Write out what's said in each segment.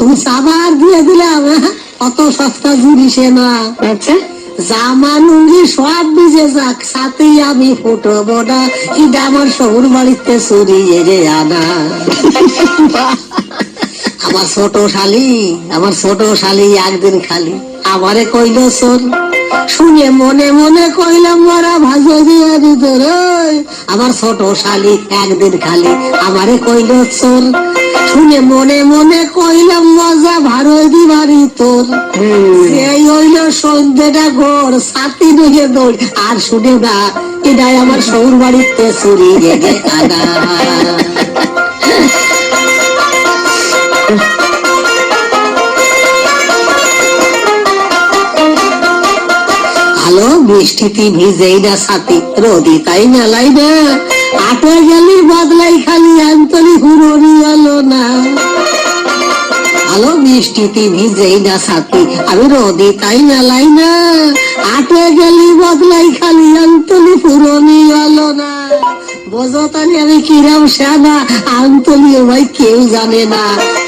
তুমি সাবার দিয়ে দিলাম? অত সস্তা জিনিসে না। আচ্ছা। সব ভিজে যাক সাথেই আমি ফুটবো না। এটা আমার শহুর বাড়িতে চুরিয়ে রে আনা। আমার ছোট শালি আমার ছোট শালি একদিন খালি। আমারে কইল চোর শুনে মনে মনে কইলাম মারা ভাজো দিয়ে আমার ছোট শালি একদিন খালি। আমারে কইল চোর শুনে মনে মনে কইলাম মজা ভারো দিবারি তোর। এই হইল সন্ধ্যেটা ঘোর সাথী নিয়ে দৌড়। আর শুনে না এটাই আমার শহুর বাড়িতে চুরি আনা আলো বৃষ্টিতে ভিজেই না সাথী রোদি তাই মেলাই না। আটে গেলি বদলাই খালি আন্তরি হুরনি আলো না। আলো বৃষ্টিতে ভিজেই না সাথী, আমি রোদি তাই মেলাই না। আটে গেলি বদলাই খালি আন্তলি পুরনি আলো না। বোঝো আমি কিরাম সেনা আন্তলি ভাই কেউ জানে না।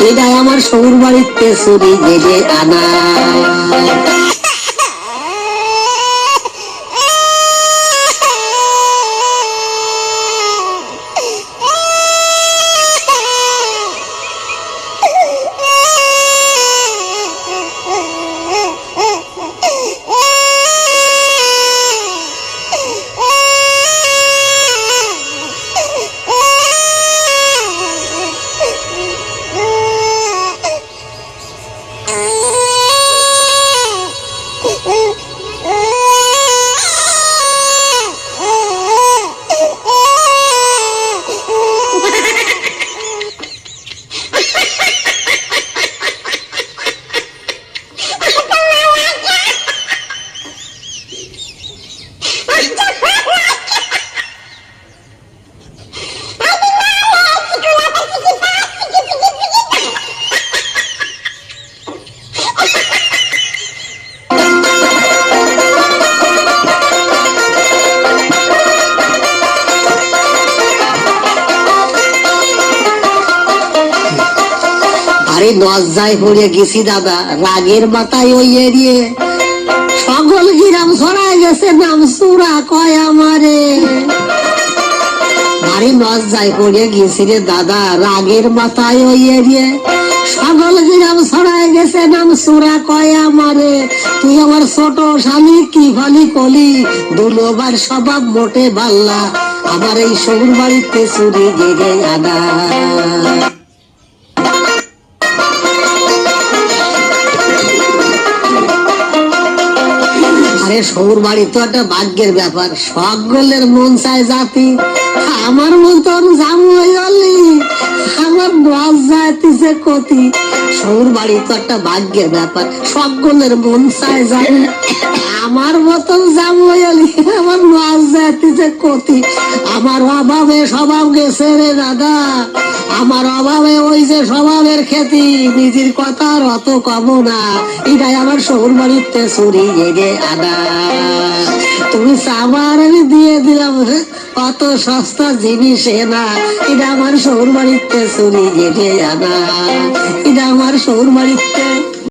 এটাই আমার সৌর বাড়ির চুরি গেলে আনা। আরে লজ্জায় পড়ে গেছি, দাদা। রাগের মাথায় ওই এরিয়ে সকল গিরাম ছড়ায় গেছে, নাম সুরা কয় আমারে। আরে লজ্জায় পড়ে গেছি রে, দাদা। রাগের মাথায় ওই সকল গিরাম গেছে, নাম সুরা কয় আমারে। তুই আমার ছোট স্বামী, কি ফালি কলি? দুলোবার স্বভাব মোটে বাল্লা। আমার এই সবুর বাড়িতে চুরি গেগে আনা আরে সৌর বাড়ি তো একটা ভাগ্যের ব্যাপার। সকলের মন চায় জাতি আমার মন জামু হয়ে আমার আমার মতন জামু হইলি আমার নজ যাইতেছে কতি। আমার অভাবে স্বভাব গেছে রে দাদা আমার অভাবে ওই যে স্বভাবের খ্যাতি, নিজের কথা অত কব না। এটাই আমার শহর বাড়িতে চুরি গেগে আনা তুমি সাবার আমি দিয়ে দিলাম হ্যাঁ? অত সস্তা জিনিস না এটা আমার শহর বাড়িতে চুরি গেটে আনা এটা আমার শহর বাড়িতে